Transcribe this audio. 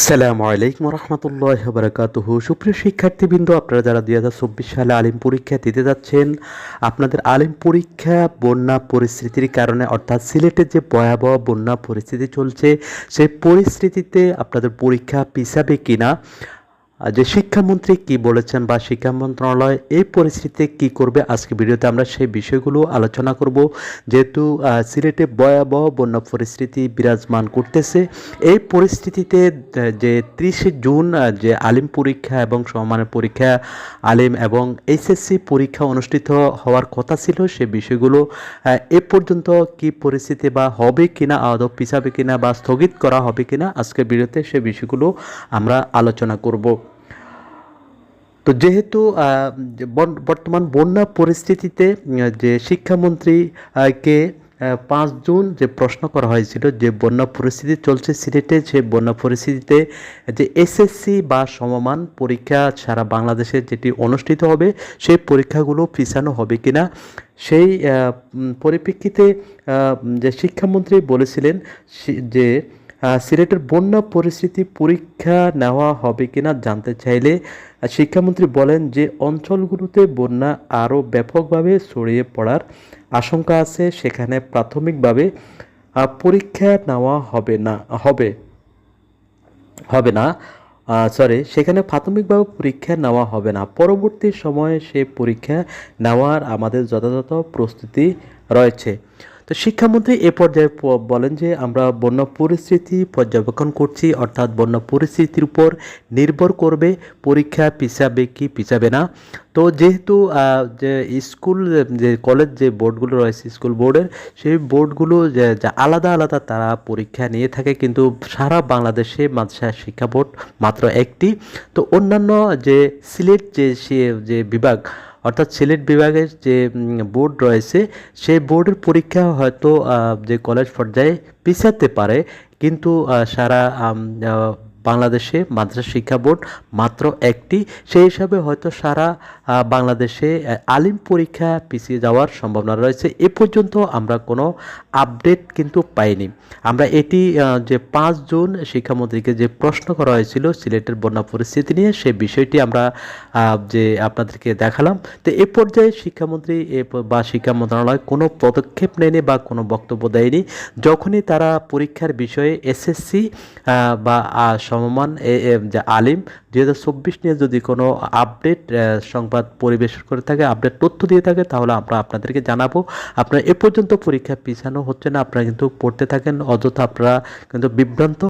আসসালামু আলাইকুম রহমতুল্লাহ বারকাতুহ সুপ্রিয় শিক্ষার্থীবৃন্দ, আপনারা যারা দুই হাজার চব্বিশ সালে আলিম পরীক্ষা দিতে যাচ্ছেন, আপনাদের আলিম পরীক্ষা বন্যা পরিস্থিতির কারণে, অর্থাৎ সিলেটের যে ভয়াবহ বন্যা পরিস্থিতি চলছে, সেই পরিস্থিতিতে আপনাদের পরীক্ষা পিছাবে কিনা যে শিক্ষামন্ত্রী কি বলেছেন বা শিক্ষা মন্ত্রণালয় এই পরিস্থিতিতে কি করবে আজকে ভিডিওতে আমরা সেই বিষয়গুলো আলোচনা করব। যেহেতু সিলেটে ভয়াবহ বন্যা পরিস্থিতি বিরাজমান করতেছে। এই পরিস্থিতিতে যে ত্রিশে জুন যে আলিম পরীক্ষা এবং সমানের পরীক্ষা, আলিম এবং এইচএসসি পরীক্ষা অনুষ্ঠিত হওয়ার কথা ছিল, সে বিষয়গুলো এ পর্যন্ত কি পরিস্থিতি বা হবে কিনা, আদৌ পিছাবে কিনা বা স্থগিত করা হবে কিনা, আজকের ভিডিওতে সে বিষয়গুলো আমরা আলোচনা করব। তো যেহেতু বর্তমান বন্যা পরিস্থিতিতে যে শিক্ষামন্ত্রী কে পাঁচ জুন যে প্রশ্ন করা হয়েছিল যে বন্যা পরিস্থিতি চলছে সিলেটে, যে বন্যা পরিস্থিতিতে যে এসএসসি বা সমমান পরীক্ষা সারা বাংলাদেশে যেটি অনুষ্ঠিত হবে, সেই পরীক্ষাগুলো পিছানো হবে কিনা, সেই পরিপ্রেক্ষিতে যে শিক্ষামন্ত্রী বলেছিলেন যে সিলেটের বন্যা পরিস্থিতি পরীক্ষা নেওয়া হবে কিনা জানতে চাইলে শিক্ষামন্ত্রী বলেন যে অঞ্চলগুলোতে বন্যা আরও ব্যাপকভাবে ছড়িয়ে পড়ার আশঙ্কা আছে। সেখানে প্রাথমিকভাবে পরীক্ষা নেওয়া হবে না, হবে হবে না সরি সেখানে প্রাথমিকভাবে পরীক্ষা নেওয়া হবে না। পরবর্তী সময়ে সে পরীক্ষা নেওয়ার আমাদের যথাযথ প্রস্তুতি রয়েছে। তো শিক্ষামন্ত্রী এ পর্যায়ে বলেন যে, আমরা বন্যা পরিস্থিতি পর্যবেক্ষণ করছি, অর্থাৎ বন্যা পরিস্থিতির উপর নির্ভর করবে, পরীক্ষা পিছাবে কি পিছাবে না। তো যেহেতু যে স্কুল, যে কলেজ যে বোর্ডগুলো রয়েছে, স্কুল বোর্ডের, সেই বোর্ডগুলো আলাদা আলাদা তারা পরীক্ষা নিয়ে থাকে, কিন্তু সারা বাংলাদেশে মাদ্রাসা শিক্ষা বোর্ড মাত্র একটি। তো অন্যান্য যে সিলেট যে সে- যে বিভাগ অর্থাৎ সিলেট বিভাগের যে বোর্ড রয়েছে, সেই বোর্ডের পরীক্ষা হয়তো যে কলেজ পর্যায়ে পিছাতে পারে, কিন্তু সারা বাংলাদেশে মাদ্রাসা শিক্ষা বোর্ড মাত্র একটি। সেই হিসাবে হয়তো সারা বাংলাদেশে আলিম পরীক্ষা পিছিয়ে যাওয়ার সম্ভাবনা রয়েছে। এ পর্যন্ত আমরা কোনো আপডেট কিন্তু পাইনি। আমরা এটি যে পাঁচ জুন শিক্ষামন্ত্রীকে যে প্রশ্ন করা হয়েছিল সিলেটের বন্যা পরিস্থিতি নিয়ে, সে বিষয়টি আমরা যে আপনাদেরকে দেখালাম। তো এ পর্যায়ে শিক্ষামন্ত্রী বা শিক্ষা মন্ত্রণালয় কোনো পদক্ষেপ নেয়নি বা কোনো বক্তব্য দেয়নি। যখনই তারা পরীক্ষার বিষয়ে এসএসসি বা সমমান যে আলিম, দুই হাজার চব্বিশ নিয়ে যদি কোনো আপডেট সংবাদ পরিবেশন করে থাকে, আপডেট তথ্য দিয়ে থাকে, তাহলে আমরা আপনাদেরকে জানাব। আপনারা এ পর্যন্ত পরীক্ষা পিছানো হচ্ছে না, আপনারা কিন্তু পড়তে থাকেন, অযথা আপনারা কিন্তু বিভ্রান্ত